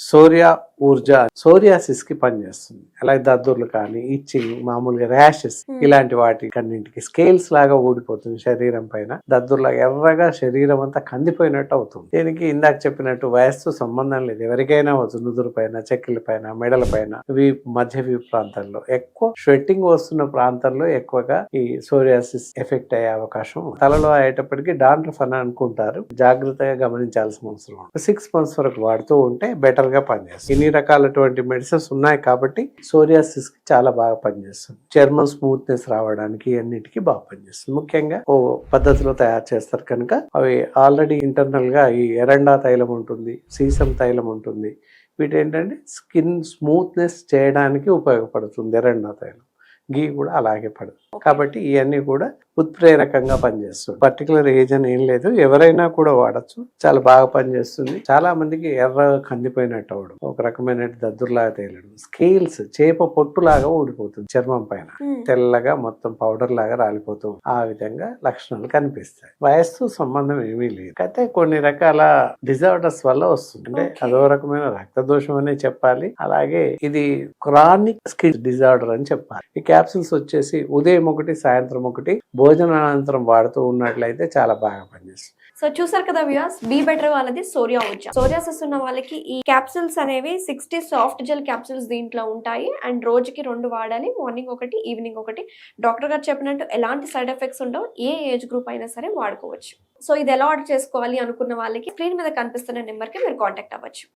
సూర్య ఊర్జా సోరియాసిస్కి పనిచేస్తుంది. అలాగే దద్దుర్లు కానీ ఇచ్చింగ్ మామూలుగా ర్యాషెస్ Hmm. ఇలాంటి వాటి కన్నింటికి స్కేల్స్ లాగా ఊడిపోతుంది శరీరం పైన. దద్దుర్లాగా ఎర్రగా శరీరం అంతా కందిపోయినట్టు అవుతుంది. దీనికి ఇందాక చెప్పినట్టు వయస్సు సంబంధం లేదు. ఎవరికైనా అవ్వచ్చు నుదురు పైన చెక్కిల పైన మెడల పైన. వీపు మధ్య వీపు ప్రాంతాల్లో ఎక్కువ స్వెట్టింగ్ వస్తున్న ప్రాంతంలో ఎక్కువగా ఈ సోరియాసిస్ ఎఫెక్ట్ అయ్యే అవకాశం. తలలో అయ్యేటప్పటికి డాండ్రఫ్ అని అనుకుంటారు. జాగ్రత్తగా గమనించాల్సిన అవసరం సిక్స్ మంత్స్ వరకు వాడుతూ ఉంటే బెటర్గా పనిచేస్తుంది ఇన్ని రకాలటువంటి మెడిసిన్స్ ఉన్నాయి కాబట్టి సోరియాసిస్కి చాలా బాగా పనిచేస్తుంది. చర్మం స్మూత్నెస్ రావడానికి అన్నిటికీ బాగా పనిచేస్తుంది. ముఖ్యంగా ఓ పద్ధతిలో తయారు చేస్తారు కనుక అవి ఆల్రెడీ ఇంటర్నల్గా ఈ ఎరండా తైలం ఉంటుంది సీసం తైలం ఉంటుంది. వీటి ఏంటంటే స్కిన్ స్మూత్నెస్ చేయడానికి ఉపయోగపడుతుంది ఎరండా తైలం. గీ కూడా అలాగే పడదు. కాబట్టి ఇవన్నీ కూడా ఉత్ప్రేరకంగా పనిచేస్తుంది. పర్టికులర్ ఏజ్ అని ఏం లేదు. ఎవరైనా కూడా వాడచ్చు. చాలా బాగా పనిచేస్తుంది. చాలా మందికి ఎర్ర కందిపోయినట్టు అవడం ఒక రకమైన దద్దుర్లాగా తేలడం స్కేల్స్ చేప పొట్టులాగా ఊడిపోతుంది చర్మం పైన. తెల్లగా మొత్తం పౌడర్ లాగా రాలిపోతూ. ఆ విధంగా లక్షణాలు కనిపిస్తాయి. వయస్సు సంబంధం ఏమీ లేదు. అయితే కొన్ని రకాల డిజార్డర్స్ వల్ల వస్తుంది. అంటే. అదో రకమైన రక్తదోషం అనే చెప్పాలి. అలాగే ఇది క్రానిక్ స్కిన్ డిజార్డర్ అని చెప్పాలి. ఈ క్యాప్సిల్స్ వచ్చేసి ఉదయం ఒకటి సాయంత్రం ఒకటి భోజనానంతరం వాడుతూ ఉన్నట్లయితే చాలా బాగా పనిచేస్తుంది. సో చూసారు కదా వ్యూస్ బీ బెటర్ వాళ్ళది సోరియా ఉజ్జా. సోరియాసిస్ ఉన్న వాళ్ళకి ఈ క్యాప్సిల్స్ అనేవి సిక్స్టీ సాఫ్ట్ జెల్ క్యాప్సిల్స్ దీంట్లో ఉంటాయి. అండ్ రోజుకి రెండు వాడాలి మార్నింగ్ ఒకటి ఈవినింగ్ ఒకటి. డాక్టర్ గారు చెప్పినట్టు ఎలాంటి సైడ్ ఎఫెక్ట్స్ ఉండవు ఏ ఏజ్ గ్రూప్ అయినా సరే వాడుకోవచ్చు. సో ఇది ఎలా ఆర్డర్ చేసుకోవాలి అనుకున్న వాళ్ళకి స్క్రీన్ మీద కనిపిస్తున్న నెంబర్కి మీరు కాంటాక్ట్ అవ్వచ్చు.